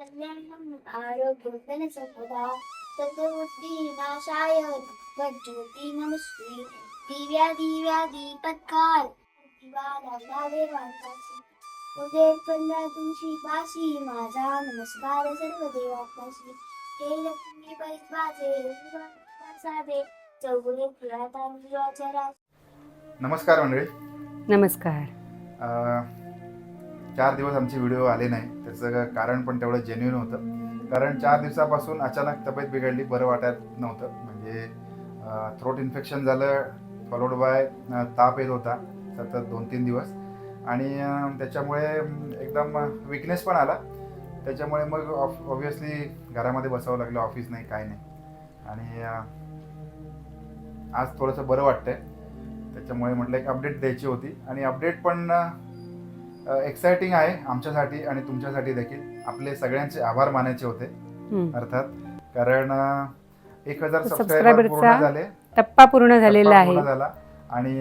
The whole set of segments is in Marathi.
कल्याणं आरोग्यं संपदा तत्वबुद्धिनाशाय ज्योती नमस्ते दिव्या दिव्या दीपत्कार उदय पंधरा तुमची बाशी माझा नमस्कार सर्व देवापाशी हे लक्ष्मी साधे चौगुले विवाचरा नमस्कार. मंडळी नमस्कार चार दिवस आमचे व्हिडिओ आले नाही. त्याचं कारण पण तेवढं जेन्युन होतं. कारण चार दिवसापासून अचानक तब्येत बिघडली बरं वाटत नव्हतं. म्हणजे थ्रोट इन्फेक्शन झालं फॉलोड बाय ताप येत होता सतत दोन तीन दिवस. आणि त्याच्यामुळे एकदम विकनेस पण आला. त्याच्यामुळे मग ऑफ ऑब्विसली घरामध्ये बसावं लागलं ऑफिस नाही काय नाही. आणि आज थोडंसं बरं वाटतंय. त्याच्यामुळे म्हटलं एक अपडेट द्यायची होती. आणि अपडेट पण एक्साइटिंग आहे आमच्यासाठी आणि तुमच्यासाठी देखील. आपले सगळ्यांचे आभार मानायचे होते. अर्थात कारण एक हजार सबस्क्रायबर सबस्क्रायबरचा पूर्ण झाले. टप्पा पूर्ण झालेला आहे. झाला. आणि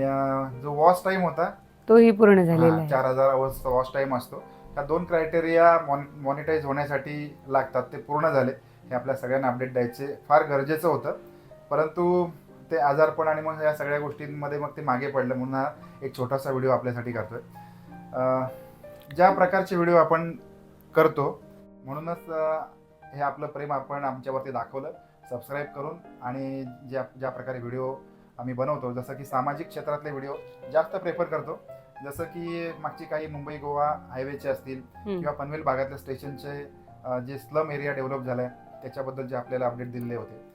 जो वॉच टाइम होता तोही पूर्ण झालेला चार हजार आवर्सचा वॉच टाइम असतो. ह्या दोन क्रायटेरिया मॉनिटाईज होण्यासाठी लागतात. ते पूर्ण झाले. हे आपल्या सगळ्यांना अपडेट द्यायचे फार गरजेचं होतं. परंतु ते आजारपण आणि मग या सगळ्या गोष्टींमध्ये मग ते मागे पडलं. म्हणून हा एक छोटासा व्हिडिओ आपल्यासाठी करतोय. ज्या प्रकारचे व्हिडिओ आपण करतो म्हणूनच हे आपलं प्रेम आपण आमच्यावरती दाखवलं. सबस्क्राईब करून आणि ज्या ज्या प्रकारे व्हिडिओ आम्ही बनवतो जसं की सामाजिक क्षेत्रातले व्हिडिओ जास्त प्रेफर करतो. जसं की मागची काही मुंबई गोवा हायवेचे असतील. किंवा पनवेल भागातल्या स्टेशनचे जे स्लम एरिया डेव्हलप झाला आहे त्याच्याबद्दल जे आपल्याला अपडेट दिलेले होते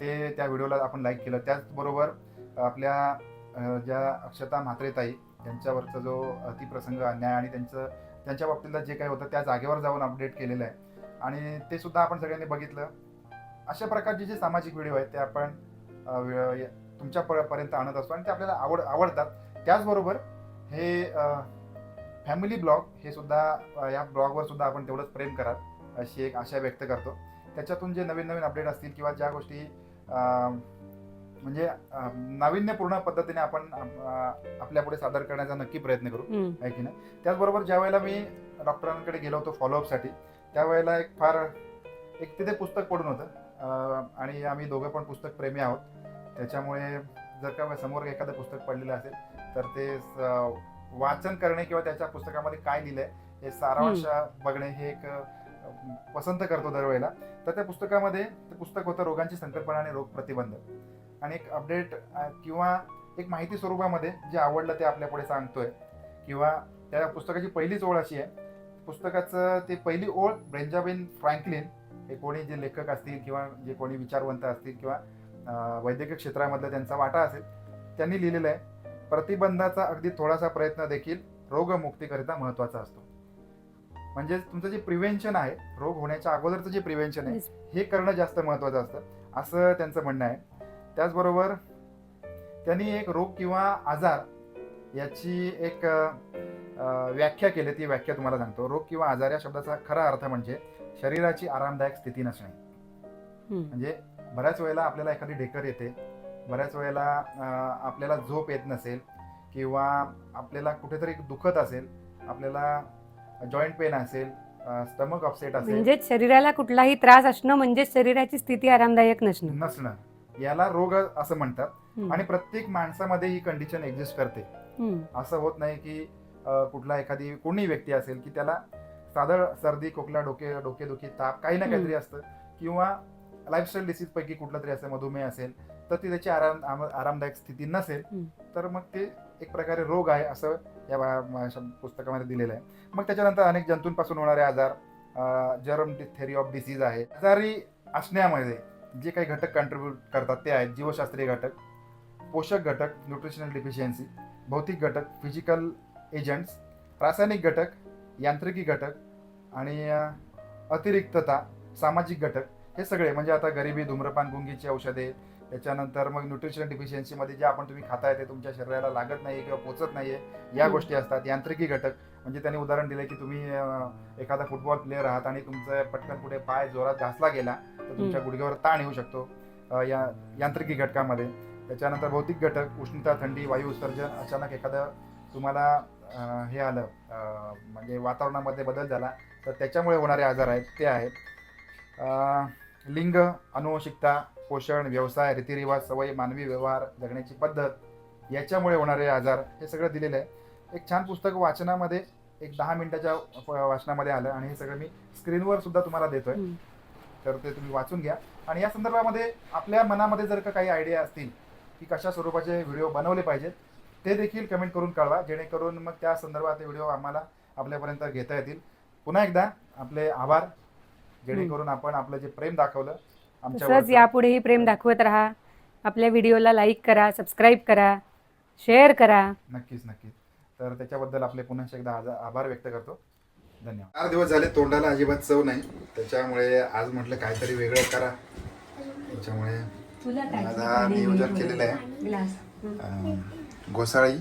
ते त्या व्हिडिओला आपण लाईक केलं. त्याचबरोबर आपल्या ज्या अक्षता म्हात्रेताई त्यांच्यावरचा जो अतिप्रसंग अन्याय आणि त्यांचं त्यांच्या बाबतीतला जे काही होतं त्या जागेवर जाऊन अपडेट केलेलं आहे. आणि ते सुद्धा आपण सगळ्यांनी बघितलं. अशा प्रकारचे जे सामाजिक व्हिडिओ आहेत ते आपण तुमच्या पर्यंत आणत असतो. आणि ते आपल्याला आवड आवडतात. त्याचबरोबर हे फॅमिली ब्लॉग हे सुद्धा या ब्लॉगवर सुद्धा आपण तेवढंच प्रेम कराल अशी एक आशा व्यक्त करतो. त्याच्यातून जे नवीन नवीन अपडेट असतील किंवा ज्या गोष्टी म्हणजे नाविन्यपूर्ण पद्धतीने आपण अ, आपल्यापुढे सादर करण्याचा नक्की प्रयत्न करू. आहे की नाही? त्याचबरोबर ज्या वेळेला मी डॉक्टरांकडे गेलो होतो फॉलोअपसाठी त्यावेळेला एक फार एक तिथे पुस्तक पडून होतं. आणि आम्ही दोघं पण पुस्तक प्रेमी आहोत. त्याच्यामुळे जर का समोर एखादं पुस्तक पडलेलं असेल तर ते वाचन करणे किंवा त्याच्या पुस्तकामध्ये काय लिहिलंय हे सारांश बघणे हे एक पसंत करतो दरवेळेला. तर त्या पुस्तकामध्ये ते पुस्तक होतं रोगांची संकल्पना आणि रोग प्रतिबंध आणि एक अपडेट किंवा एक माहिती स्वरूपामध्ये जे आवडलं ते आपल्या पुढे सांगतोय. किंवा त्या पुस्तकाची पहिलीच ओळ अशी आहे. पुस्तकाचं ते पहिली ओळ बेंजामिन फ्रँकलिन हे कोणी जे लेखक असतील किंवा जे कोणी विचारवंत असतील किंवा वैद्यकीय क्षेत्रामधला त्यांचा वाटा असेल त्यांनी लिहिलेलं आहे. प्रतिबंधाचा अगदी थोडासा प्रयत्न देखील रोगमुक्तीकरिता महत्त्वाचा असतो. म्हणजे तुमचं जे प्रिव्हेन्शन आहे रोग होण्याच्या अगोदरचं जे प्रिव्हेन्शन आहे हे करणं जास्त महत्त्वाचं असतं. असं त्यांचं म्हणणं आहे. त्याचबरोबर त्यांनी एक रोग किंवा आजार याची एक व्याख्या केली. ती व्याख्या तुम्हाला सांगतो. रोग किंवा आजार या शब्दाचा खरा अर्थ म्हणजे शरीराची आरामदायक स्थिती नसणे. म्हणजे बऱ्याच वेळेला आपल्याला एखादी ढेकर येते. बऱ्याच वेळेला आपल्याला झोप येत नसेल किंवा आपल्याला कुठेतरी दुखत असेल आपल्याला जॉईंट पेन असेल स्टमक अपसेट असेल. म्हणजेच शरीराला कुठलाही त्रास असणं म्हणजेच शरीराची स्थिती आरामदायक नसणं. नसणं. याला रोग असं म्हणतात. आणि प्रत्येक माणसामध्ये ही कंडिशन एक्झिस्ट करते. असं होत नाही की कुठला एखादी कोणी व्यक्ती असेल की त्याला साधं सर्दी खोकला डोके डोकेदुखी ताप काही ना. काहीतरी असतं किंवा लाईफस्टाईल डिसीज पैकी कुठला तरी असं मधुमेह असेल तर ती त्याची आराम आरामदायक स्थिती नसेल. तर मग ते एक प्रकारे रोग आहे असं या पुस्तकामध्ये दिलेलं आहे मग त्याच्यानंतर अनेक जंतूंपासून होणारे आजार जर्म थेरी ऑफ डिसीज आहे आजारी असण्यामध्ये जे काही घटक कंट्रीब्यूट करतात ते आहेत जीवशास्त्रीय घटक पोषक घटक न्यूट्रिशनल डिफिशियन्सी भौतिक घटक फिजिकल एजंट्स रासायनिक घटक यांत्रिकी घटक आणि अतिरिक्तता सामाजिक घटक हे सगळे म्हणजे आता गरिबी धूम्रपान गुंगीची औषधे त्याच्यानंतर मग न्यूट्रिशन डिफिशियन्सीमध्ये जे आपण तुम्ही खाताय ते तुमच्या शरीराला लागत नाही किंवा पोचत नाहीये या हम्म. गोष्टी असतात यांत्रिकी घटक म्हणजे त्यांनी उदाहरण दिलं की तुम्ही एखादा फुटबॉल प्लेअर आहात आणि तुमचा पटकन पुढे पाय जोरात घासला गेला तर तुमच्या गुडघ्यावर ताण येऊ शकतो या यांत्रिकी घटकामध्ये. त्याच्यानंतर भौतिक घटक उष्णता थंडी वायू उत्सर्जन अचानक एखादं तुम्हाला हे आलं म्हणजे वातावरणामध्ये बदल झाला तर त्याच्यामुळे होणारे आजार आहेत ते आहेत. लिंग अनुवंशिकता पोषण व्यवसाय रीतिरिवाज सवयी मानवी व्यवहार जगण्याची पद्धत याच्यामुळे होणारे आजार हे सगळं दिलेलं आहे. एक छान पुस्तक वाचनामध्ये एक दहा मिनिटाच्या वाचनामध्ये आलं आणि हे सगळं मी स्क्रीनवर सुद्धा तुम्हाला देतोय. तर ते तुम्ही वाचून घ्या. आणि या संदर्भामध्ये आपल्या मनामध्ये जर का काही आयडिया असतील की कशा स्वरूपाचे व्हिडिओ बनवले पाहिजेत ते देखील कमेंट करून कळवा. जेणेकरून मग त्या संदर्भात व्हिडिओ आम्हाला आपल्यापर्यंत घेता येतील. पुन्हा एकदा आपले आभार. जेणेकरून आपण आपलं जे प्रेम दाखवलं आमच्या यापुढेही प्रेम दाखवत राहा. आपल्या व्हिडिओला लाईक करा सबस्क्राईब करा शेअर करा. नक्कीच नक्कीच. तर त्याच्याबद्दल आपले पुन्हा एकदा आभार व्यक्त करतो. धन्यवाद. चार दिवस झाले तोंडाला अजिबात चव नाही. त्याच्यामुळे आज म्हटलं काहीतरी वेगळं करा. त्याच्यामुळे नियोजन केलेलं आहे. अं, घोसाळी.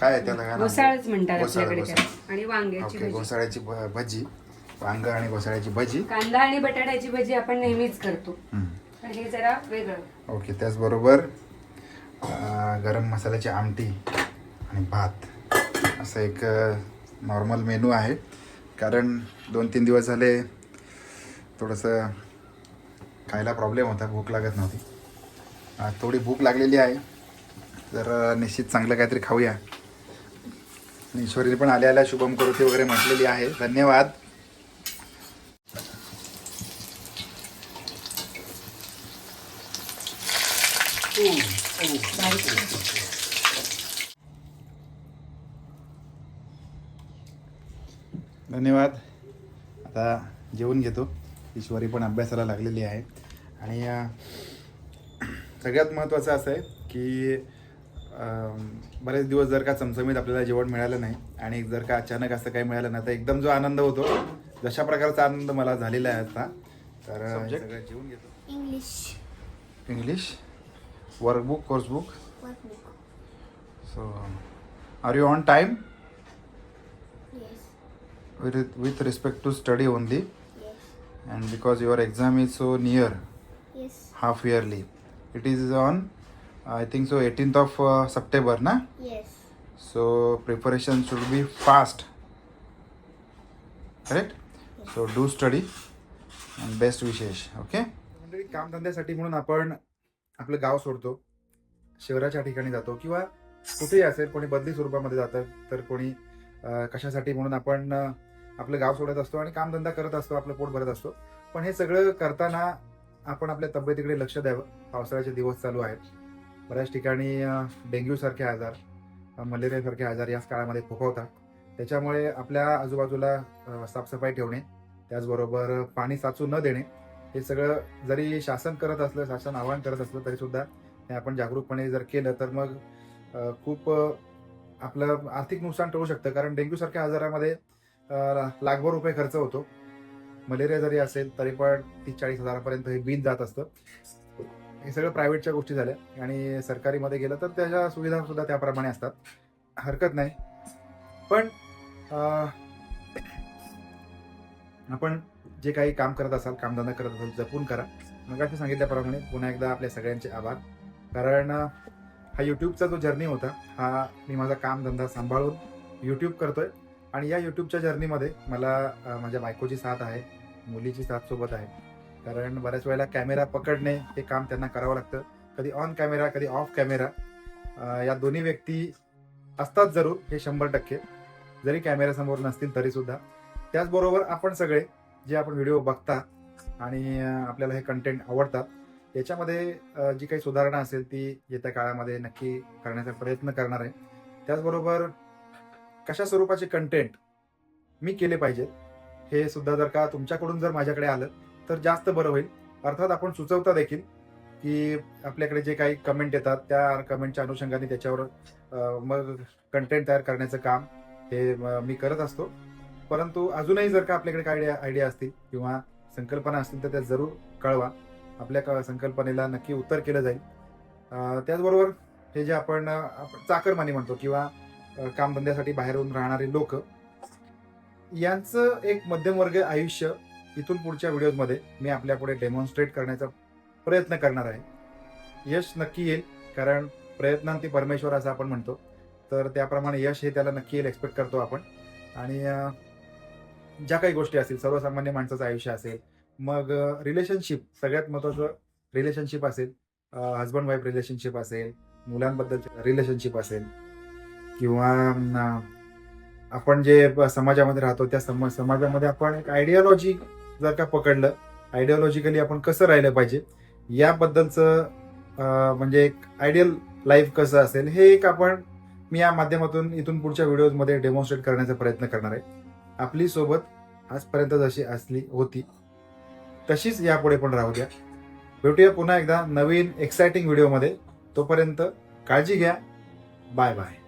काय आहे त्याला काय नाव? घोसाळच म्हणतात आपल्याकडे. त्याला. आणि वांग्याची ओके भजी. घोसाळ्याची भ- भजी. वांग आणि घोसाळ्याची भजी. कांदा आणि बटाट्याची भजी आपण नेहमीच करतो. हम्म. पण हे जरा वेगळं. ओके त्याचबरोबर अं, गरम मसाल्याची आमटी आणि भात. असं एक नॉर्मल मेनू आहे. कारण दोन तीन दिवस झाले थोडंसं खायला प्रॉब्लेम होता भूक लागत नव्हती. थोडी भूक लागलेली आहे. तर निश्चित चांगलं काहीतरी खाऊया. आणि ईश्वरीने पण आल्या आल्या शुभम करोती वगैरे म्हटलेली आहे. धन्यवाद. धन्यवाद. आता जेवून घेतो. ईश्वरी पण अभ्यासाला लागलेली आहे. आणि सगळ्यात महत्त्वाचं असं आहे की बरेच दिवस जर का चमचमीत आपल्याला जेवण मिळालं नाही आणि जर का अचानक असं काही मिळालं ना तर एकदम जो आनंद होतो जशा प्रकारचा आनंद मला झालेला आहे आता तर सगळं जेवून घेतो. English English workbook coursebook workbook so are you on time with, with respect to study only yes and because your exam is so near yes half yearly it is on i think so 18th of uh, september na yes so preparation should be fast correct so do study and best wishes okay मंडळी कामधंद्यासाठी म्हणून आपण आपलं गाव सोडतो शहराच्या ठिकाणी जातो किंवा कुठेही असेल कोणी बदली स्वरूपामध्ये जातं तर कोणी कशासाठी म्हणून आपण आपलं गाव सोडत असतो आणि कामधंदा करत असतो आपलं पोट भरत असतो. पण हे सगळं करताना आपण आपल्या तब्येतीकडे लक्ष द्यावं. पावसाळ्याचे दिवस चालू आहेत. बऱ्याच ठिकाणी डेंग्यूसारखे आजार मलेरियासारखे आजार याच काळामध्ये फोफवतात. त्याच्यामुळे आपल्या आजूबाजूला साफसफाई ठेवणे त्याचबरोबर पाणी साचू न देणे हे सगळं जरी शासन करत असलं शासन आवाहन करत असलं तरीसुद्धा हे आपण जागरूकपणे जर केलं तर मग खूप आपलं आर्थिक नुकसान टळू शकतं. कारण डेंग्यूसारख्या आजारामध्ये लाखभर रुपये खर्च होतो. मलेरिया जरी असेल तरी पण तीस चाळीस हजारापर्यंत हे बिल जात असतं. हे सगळं प्रायव्हेटच्या गोष्टी झाल्या. आणि सरकारीमध्ये गेलं तर त्याच्या सुविधा सुद्धा त्याप्रमाणे असतात. हरकत नाही. पण आपण जे काही काम करत असाल कामधंदा करत असाल जपून करा. मग सांगितल्याप्रमाणे पुन्हा एकदा आपल्या सगळ्यांचे आभार. कारण हा यूट्यूबचा जो जर्नी होता हा मी माझा कामधंदा सांभाळून यूट्यूब करतोय. आणि या यूट्यूबच्या जर्नीमध्ये मला माझ्या बायकोची साथ आहे मुलीची साथ सोबत आहे. कारण बऱ्याच वेळेला कॅमेरा पकडणे हे काम त्यांना करावं लागतं. कधी ऑन कॅमेरा कधी ऑफ कॅमेरा या दोन्ही व्यक्ती असतात जरूर हे शंभर टक्के. जरी कॅमेऱ्यासमोर नसतील तरीसुद्धा. त्याचबरोबर आपण सगळे जे आपण व्हिडिओ बघता आणि आपल्याला हे कंटेंट आवडतात याच्यामध्ये जी काही सुधारणा असेल ती येत्या काळामध्ये नक्की करण्याचा प्रयत्न करणार आहे. त्याचबरोबर कशा स्वरूपाचे कंटेंट मी केले पाहिजेत हे सुद्धा जर का तुमच्याकडून जर माझ्याकडे आलं तर जास्त बरं होईल. अर्थात आपण सुचवता देखील की आपल्याकडे जे काही कमेंट येतात त्या कमेंटच्या अनुषंगाने त्याच्यावर मग कंटेंट तयार करण्याचं काम हे मी करत असतो. परंतु अजूनही जर का आपल्याकडे काही आयडिया असतील किंवा संकल्पना असतील तर त्या जरूर कळवा. आपल्या क- संकल्पनेला नक्की उत्तर केलं जाईल. त्याचबरोबर हे जे आपण चाकरमानी म्हणतो किंवा कामधंद्यासाठी बाहेरून राहणारे लोक यांचं एक मध्यमवर्गीय आयुष्य इथून पुढच्या व्हिडिओजमध्ये मी आपल्यापुढे डेमॉन्स्ट्रेट करण्याचा प्रयत्न करणार आहे. यश नक्की येईल कारण प्रयत्नांती परमेश्वर असं आपण म्हणतो. तर त्याप्रमाणे यश हे त्याला नक्की येईल एक्सपेक्ट करतो आपण. आणि ज्या काही गोष्टी असतील सर्वसामान्य माणसाचं आयुष्य असेल मग रिलेशनशिप सगळ्यात महत्त्वाचं रिलेशनशिप असेल हजबंड वाईफ रिलेशनशिप असेल मुलांबद्दल रिलेशनशिप असेल किंवा आपण जे समाजामध्ये राहतो त्या सम समाजामध्ये आपण एक आयडिओलॉजी जर का पकडलं आयडिओलॉजिकली आपण कसं राहिलं पाहिजे याबद्दलचं म्हणजे एक आयडियल लाईफ कसं असेल हे एक आपण मी या माध्यमातून इथून पुढच्या व्हिडिओजमध्ये डेमॉन्स्ट्रेट करण्याचा प्रयत्न करणार आहे. आपली सोबत आजपर्यंत जशी असली होती तशीच यापुढे पण राहू द्या भेटूया पुन्हा एकदा नवीन एक्सायटिंग व्हिडिओमध्ये तोपर्यंत काळजी घ्या. Bye bye